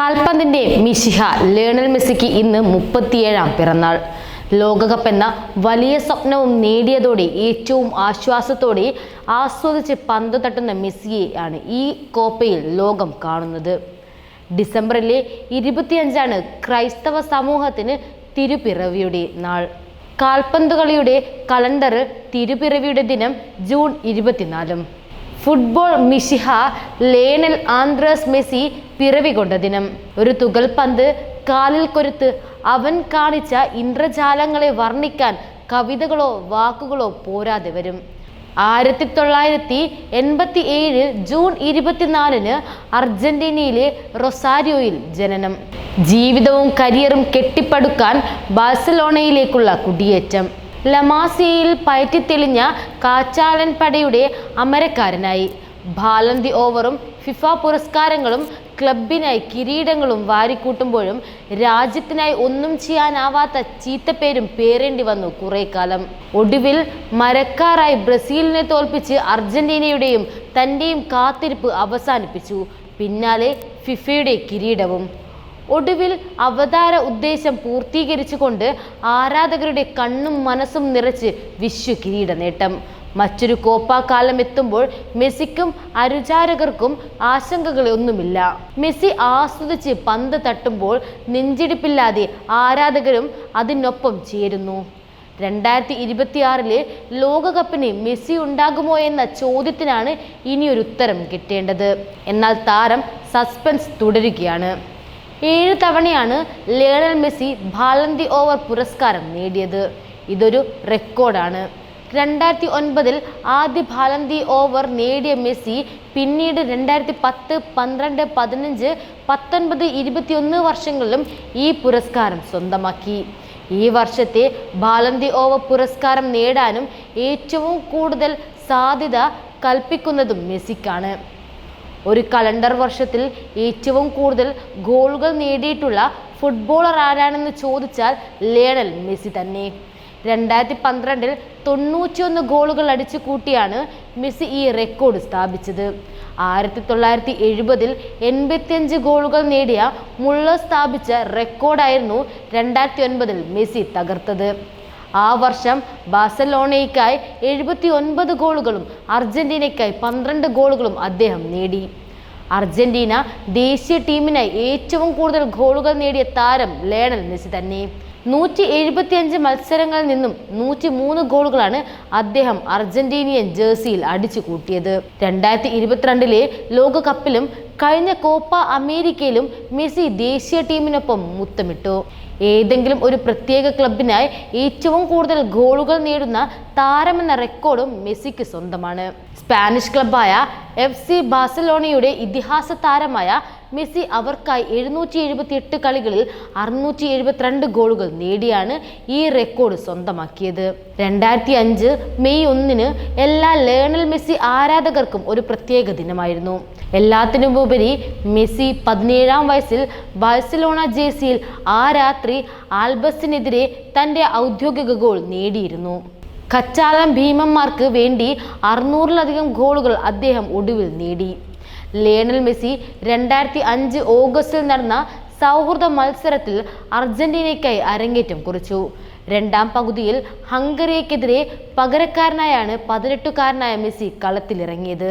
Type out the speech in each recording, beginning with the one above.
കാൽപന്തിന്റെ മിശിഹ Lionel മെസ്സിക്ക് ഇന്ന് മുപ്പത്തിയേഴാം പിറന്നാൾ. ലോകകപ്പ് എന്ന വലിയ സ്വപ്നവും നേടിയതോടെ ഏറ്റവും ആശ്വാസത്തോടെ ആസ്വദിച്ച് പന്ത് തട്ടുന്ന മെസ്സിയെ ആണ് ഈ കോപ്പയിൽ ലോകം കാണുന്നത്. ഡിസംബറിലെ ഇരുപത്തിയഞ്ചാണ് ക്രൈസ്തവ സമൂഹത്തിന് തിരുപ്പിറവിയുടെ നാൾ. കാൽപന്തുകളിയുടെ കലണ്ടർ തിരുപ്പിറവിയുടെ ദിനം ജൂൺ ഇരുപത്തിനാലും. ഫുട്ബോൾ മിഷിഹ ലേണൽ ആന്ദ്രസ് മെസ്സി പിറവി കൊണ്ട ദിനം. ഒരു തുകൽ പന്ത് കാലിൽ കൊരുത്ത്. അവൻ കാണിച്ച ഇന്ദ്രജാലങ്ങളെ വർണിക്കാൻ കവിതകളോ വാക്കുകളോ പോരാതെ വരും. ആയിരത്തി തൊള്ളായിരത്തി എൺപത്തി ഏഴ് ജൂൺ ഇരുപത്തിനാലിന് അർജന്റീനയിലെ റൊസാരിയോയിൽ ജനനം. ജീവിതവും കരിയറും കെട്ടിപ്പടുക്കാൻ ബാഴ്സലോണയിലേക്കുള്ള കുടിയേറ്റം. ലമാസിയയിൽ പയറ്റിത്തെളിഞ്ഞ കാച്ചാലൻ പടയുടെ അമരക്കാരനായി. ബാലന്തി ഓവറും ഫിഫ പുരസ്കാരങ്ങളും ക്ലബിനായി കിരീടങ്ങളും വാരിക്കൂട്ടുമ്പോഴും രാജ്യത്തിനായി ഒന്നും ചെയ്യാനാവാത്ത ചീത്തപ്പേരും പേരേണ്ടി വന്നു കുറെ കാലം ഒടുവിൽ മരക്കാരായി ബ്രസീലിനെ തോൽപ്പിച്ച് അർജന്റീനയുടെയും തന്റെയും കാത്തിരിപ്പ് അവസാനിപ്പിച്ചു. പിന്നാലെ ഫിഫയുടെ കിരീടവും. ഒടുവിൽ അവതാര ഉദ്ദേശം പൂർത്തീകരിച്ചുകൊണ്ട് ആരാധകരുടെ കണ്ണും മനസ്സും നിറച്ച് വിശ്വ കിരീട നേട്ടം മറ്റൊരു കോപ്പാക്കാലം എത്തുമ്പോൾ മെസ്സിക്കും അരുചാരകർക്കും ആശങ്കകളൊന്നുമില്ല മെസ്സി ആസ്വദിച്ച് പന്ത് തട്ടുമ്പോൾ നെഞ്ചിടിപ്പില്ലാതെ ആരാധകരും അതിനൊപ്പം ചേരുന്നു. രണ്ടായിരത്തി ഇരുപത്തിയാറിലെ ലോകകപ്പിന് മെസ്സി ഉണ്ടാകുമോ എന്ന ചോദ്യത്തിനാണ് ഇനിയൊരു ഉത്തരം കിട്ടേണ്ടത്. എന്നാൽ താരം സസ്പെൻസ് തുടരുകയാണ്. ഏഴ് തവണയാണ് ലേണൽ മെസ്സി ബാലന്തി ഓവർ പുരസ്കാരം നേടിയത്. ഇതൊരു റെക്കോർഡാണ്. രണ്ടായിരത്തി ഒൻപതിൽ ആദ്യ ഭാലന്തി ഓവർ നേടിയ മെസ്സി പിന്നീട് രണ്ടായിരത്തി പത്ത് പന്ത്രണ്ട് പതിനഞ്ച് പത്തൊൻപത് ഇരുപത്തിയൊന്ന് വർഷങ്ങളിലും ഈ പുരസ്കാരം സ്വന്തമാക്കി. ഈ വർഷത്തെ ബാലന്തി ഓവർ പുരസ്കാരം നേടാനും ഏറ്റവും കൂടുതൽ സാധ്യത കൽപ്പിക്കുന്നതും മെസ്സിക്കാണ്. ഒരു കലണ്ടർ വർഷത്തിൽ ഏറ്റവും കൂടുതൽ ഗോളുകൾ നേടിയിട്ടുള്ള ഫുട്ബോളർ ആരാണെന്ന് ചോദിച്ചാൽ ലേണൽ മെസ്സി തന്നെ. രണ്ടായിരത്തി പന്ത്രണ്ടിൽ തൊണ്ണൂറ്റിയൊന്ന് ഗോളുകൾ അടിച്ചു കൂട്ടിയാണ് മെസ്സി ഈ റെക്കോർഡ് സ്ഥാപിച്ചത്. ആയിരത്തി തൊള്ളായിരത്തി എഴുപതിൽ എൺപത്തിയഞ്ച് ഗോളുകൾ നേടിയ മുള്ള സ്ഥാപിച്ച റെക്കോർഡായിരുന്നു രണ്ടായിരത്തി ഒൻപതിൽ മെസ്സി തകർത്തത്. ആ വർഷം ബാഴ്സലോണയ്ക്കായി എഴുപത്തി ഒൻപത് ഗോളുകളും അർജന്റീനയ്ക്കായി പന്ത്രണ്ട് ഗോളുകളും അദ്ദേഹം നേടി. അർജന്റീന ദേശീയ ടീമിനായി ഏറ്റവും കൂടുതൽ ഗോളുകൾ നേടിയ താരം ലേണൽ മെസ്സി തന്നെ. നൂറ്റി എഴുപത്തിയഞ്ച് മത്സരങ്ങളിൽ നിന്നും നൂറ്റി മൂന്ന് ഗോളുകളാണ് അദ്ദേഹം അർജന്റീനിയൻ ജേഴ്സിയിൽ അടിച്ചു കൂട്ടിയത് രണ്ടായിരത്തി ഇരുപത്തിരണ്ടിലെ ലോകകപ്പിലും കഴിഞ്ഞ കോപ്പ അമേരിക്കയിലും മെസ്സി ദേശീയ ടീമിനൊപ്പം മുത്തമിട്ടു. ഏതെങ്കിലും ഒരു പ്രത്യേക ക്ലബിനായി ഏറ്റവും കൂടുതൽ ഗോളുകൾ നേടുന്ന താരമെന്ന റെക്കോർഡും മെസ്സിക്ക് സ്വന്തമാണ്. സ്പാനിഷ് ക്ലബായ എഫ് സി ബാഴ്സലോണയുടെ ഇതിഹാസ താരമായ മെസ്സി അവർക്കായി എഴുന്നൂറ്റി എഴുപത്തി എട്ട് കളികളിൽ അറുന്നൂറ്റി എഴുപത്തിരണ്ട് ഗോളുകൾ നേടിയാണ് ഈ റെക്കോർഡ് സ്വന്തമാക്കിയത്. രണ്ടായിരത്തി അഞ്ച് മെയ് ഒന്നിന് എല്ലാ ലേണൽ മെസ്സി ആരാധകർക്കും ഒരു പ്രത്യേക ദിനമായിരുന്നു. എല്ലാത്തിനുമുപരി മെസ്സി പതിനേഴാം വയസ്സിൽ ബാഴ്സലോണ ജേഴ്സിയിൽ ആ രാത്രി ആൽബസിനെതിരെ തന്റെ ഔദ്യോഗിക ഗോൾ നേടിയിരുന്നു. കച്ചാലം ഭീമന്മാർക്ക് വേണ്ടി അറുന്നൂറിലധികം ഗോളുകൾ അദ്ദേഹം ഒടുവിൽ നേടി. ലേണൽ മെസ്സി രണ്ടായിരത്തി അഞ്ച് ഓഗസ്റ്റിൽ നടന്ന സൗഹൃദ മത്സരത്തിൽ അർജന്റീനയ്ക്കായി അരങ്ങേറ്റം കുറിച്ചു. രണ്ടാം പകുതിയിൽ ഹംഗറിയക്കെതിരെ പകരക്കാരനായാണ് പതിനെട്ടുകാരനായ മെസ്സി കളത്തിലിറങ്ങിയത്.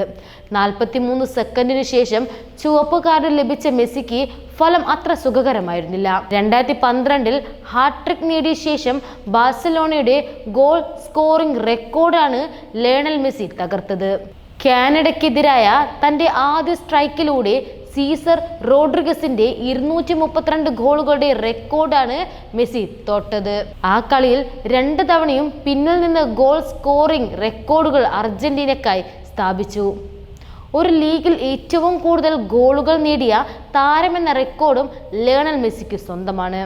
നാൽപ്പത്തിമൂന്ന് സെക്കൻഡിനു ശേഷം ചുവപ്പ് കാർഡ് ലഭിച്ച മെസ്സിക്ക് ഫലം അത്ര സുഖകരമായിരുന്നില്ല. രണ്ടായിരത്തി പന്ത്രണ്ടിൽ ഹാട്രിക് നേടിയ ശേഷം ബാഴ്സലോണയുടെ ഗോൾ സ്കോറിംഗ് റെക്കോർഡാണ് ലേണൽ മെസ്സി തകർത്തത്. കാനഡയ്ക്കെതിരായ തന്റെ ആദ്യ സ്ട്രൈക്കിലൂടെ സീസർ റോഡ്രിഗസിന്റെ ഇരുന്നൂറ്റി മുപ്പത്തിരണ്ട് ഗോളുകളുടെ റെക്കോർഡാണ് മെസ്സി തൊട്ടത് ആ കളിയിൽ രണ്ട് തവണയും പിന്നിൽ നിന്ന് ഗോൾ സ്കോറിംഗ് റെക്കോർഡുകൾ അർജന്റീനക്കായി സ്ഥാപിച്ചു. ഒരു ലീഗിൽ ഏറ്റവും കൂടുതൽ ഗോളുകൾ നേടിയ താരമെന്ന റെക്കോർഡും ലേണൽ മെസ്സിക്ക് സ്വന്തമാണ്.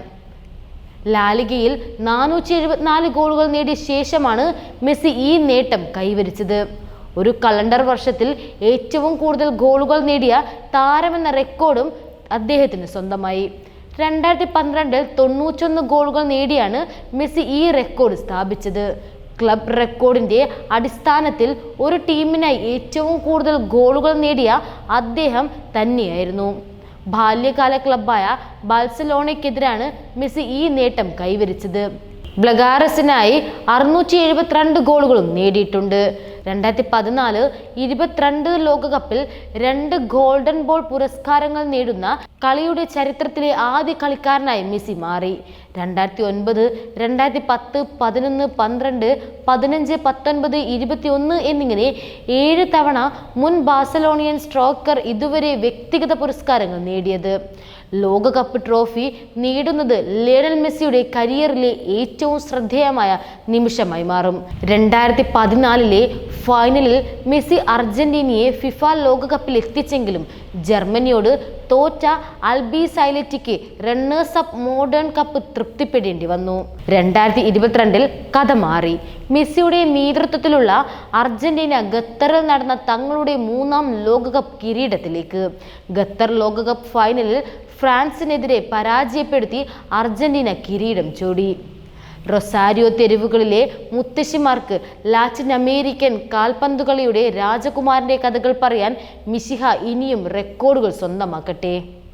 ലാലിഗയിൽ നാനൂറ്റി എഴുപത്തിനാല് ഗോളുകൾ നേടിയ ശേഷമാണ് മെസ്സി ഈ നേട്ടം കൈവരിച്ചത്. ഒരു കലണ്ടർ വർഷത്തിൽ ഏറ്റവും കൂടുതൽ ഗോളുകൾ നേടിയ താരമെന്ന റെക്കോർഡും അദ്ദേഹത്തിന് സ്വന്തമായി. രണ്ടായിരത്തി പന്ത്രണ്ടിൽ തൊണ്ണൂറ്റൊന്ന് ഗോളുകൾ നേടിയാണ് മെസ്സി ഈ റെക്കോർഡ് സ്ഥാപിച്ചത്. ക്ലബ് റെക്കോർഡിന്റെ അടിസ്ഥാനത്തിൽ ഒരു ടീമിനായി ഏറ്റവും കൂടുതൽ ഗോളുകൾ നേടിയ അദ്ദേഹം തന്നെയായിരുന്നു. ബാല്യകാല ക്ലബായ ബാഴ്സലോണയ്ക്കെതിരാണ് മെസ്സി ഈ നേട്ടം കൈവരിച്ചത്. ബ്ലഗാറസിനായി അറുന്നൂറ്റി എഴുപത്തിരണ്ട് ഗോളുകളും നേടിയിട്ടുണ്ട്. രണ്ടായിരത്തി പതിനാല് ഇരുപത്തിരണ്ട് ലോകകപ്പിൽ രണ്ട് ഗോൾഡൻ ബോൾ പുരസ്കാരങ്ങൾ നേടുന്ന കളിയുടെ ചരിത്രത്തിലെ ആദ്യ കളിക്കാരനായി മെസ്സി മാറി. രണ്ടായിരത്തി ഒൻപത് രണ്ടായിരത്തി പത്ത് പതിനൊന്ന് പന്ത്രണ്ട് പതിനഞ്ച് പത്തൊൻപത് ഇരുപത്തി ഒന്ന് എന്നിങ്ങനെ ഏഴ് തവണ മുൻ ബാഴ്സലോണിയൻ സ്ട്രോക്കർ ഇതുവരെ വ്യക്തിഗത പുരസ്കാരങ്ങൾ നേടിയത്. ലോകകപ്പ് ട്രോഫി നേടുന്നത് ലിയണൽ മെസ്സിയുടെ കരിയറിലെ ഏറ്റവും ശ്രദ്ധേയമായ നിമിഷമായി മാറും. രണ്ടായിരത്തി പതിനാലിലെ ഫൈനലിൽ മെസ്സി അർജന്റീനയെ ഫിഫ ലോകകപ്പിൽ എത്തിച്ചെങ്കിലും ജർമ്മനിയോട് തോറ്റ അൽബി സൈലറ്റിക്ക് റണ്ണേഴ്സ് അപ്പ് മോഡേൺ കപ്പ് തൃപ്തിപ്പെടേണ്ടി വന്നു. രണ്ടായിരത്തി ഇരുപത്തിരണ്ടിൽ കഥ മാറി. മെസ്സിയുടെ നേതൃത്വത്തിലുള്ള അർജന്റീന ഖത്തറിൽ നടന്ന തങ്ങളുടെ മൂന്നാം ലോകകപ്പ് കിരീടത്തിലേക്ക്. ഖത്തർ ലോകകപ്പ് ഫൈനലിൽ ഫ്രാൻസിനെതിരെ പരാജയപ്പെടുത്തി അർജന്റീന കിരീടം ചൂടി. റൊസാരിയോ തെരുവുകളിലെ മുത്തശ്ശിമാർക്ക് ലാറ്റിൻ അമേരിക്കൻ കാൽപന്തുകളിയുടെ രാജകുമാരന്റെ കഥകൾ പറയാൻ മിശിഹ ഇനിയും റെക്കോർഡുകൾ സ്വന്തമാക്കട്ടെ.